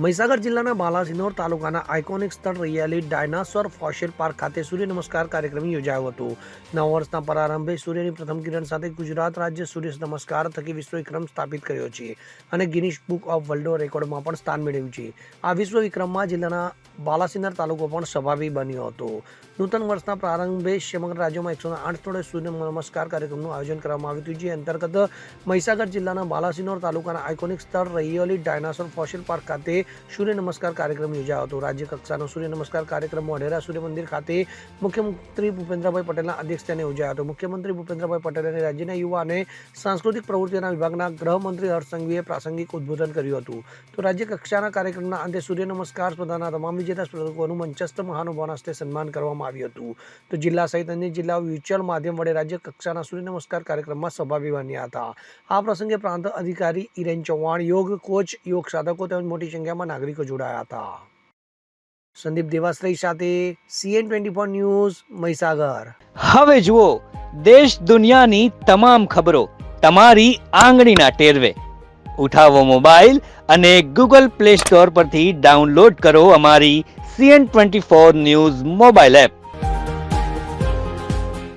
મહીસાગર જિલ્લાના બાલાસિનોર તાલુકાના આઇકોનિક સ્થળ રૈયાલી ડાયનાસોર ફોસિલ પાર્ક ખાતે સૂર્ય નમસ્કાર કાર્યક્રમ યોજાયો હતો. નવ વર્ષના પ્રારંભે સૂર્યની પ્રથમ કિરણ સાથે ગુજરાત રાજ્ય સૂર્ય નમસ્કાર થકી વિશ્વ વિક્રમ સ્થાપિત કર્યો છે અને ગિનિશ બુક ઓફ વર્લ્ડ રેકોર્ડમાં પણ સ્થાન મેળવ્યું છે. આ વિશ્વ વિક્રમમાં જિલ્લાના બાલાસિનર તાલુકો પણ સભાવી બન્યો હતો. નૂતન વર્ષના પ્રારંભે સમગ્ર રાજ્યમાં એકસો આઠ સ્થળે સૂર્ય નમસ્કાર કાર્યક્રમનું આયોજન કરવામાં આવ્યું હતું, જે અંતર્ગત મહીસાગર જિલ્લાના બાલાસિનોર તાલુકાના આઇકોનિક સ્થળ રૈયોલી ડાયનાસોર ફોસિલ પાર્ક ખાતે સૂર્ય નમસ્કાર કાર્યક્રમ યોજાયો હતો. રાજ્ય કક્ષાનો સૂર્ય નમસ્કાર કાર્યક્રમ મોઢેરા સૂર્ય મંદિર ખાતે મુખ્યમંત્રી ભૂપેન્દ્રભાઈ પટેલના અધ્યક્ષસ્થાને યોજાયો હતો. મુખ્યમંત્રી ભૂપેન્દ્રભાઈ પટેલ અને રાજ્યના યુવા અને સાંસ્કૃતિક પ્રવૃત્તિઓના વિભાગના ગૃહમંત્રી હર્ષ પ્રાસંગિક ઉદ્બોધન કર્યું હતું. તો રાજ્ય કક્ષાના કાર્યક્રમના અંતે સૂર્ય નમસ્કાર સ્પર્ધાના તમામ વિજેતા સ્પર્ધકોનું મંચસ્થ મહાનુભાવના હસ્તે સન્માન કરવામાં આવ્યું હતું. તો જિલ્લા સહિત અન્ય જિલ્લાઓ વ્યુચ્યુઅલ માધ્યમ વડે રાજ્ય કક્ષાના સૂર્ય નમસ્કાર કાર્યક્રમમાં સહભાગી બન્યા હતા. આ પ્રસંગે પ્રાંત અધિકારી ઇરેન ચૌહાણ, યોગ કોચ, યોગ સાધકો તેમજ મોટી સંખ્યામાં નાગરિકો જોડાયા હતા. સંદીપ દેવાશ્રય સાથે CN twenty four news Mahisagar. હવે જુઓ, દેશ દુનિયાની તમામ ખબરો તમારી આંગળીના ટેરવે. ઉઠાવો મોબાઈલ અને ગૂગલ પ્લે સ્ટોર પરથી ડાઉનલોડ કરો અમારી CN twenty four news mobile app.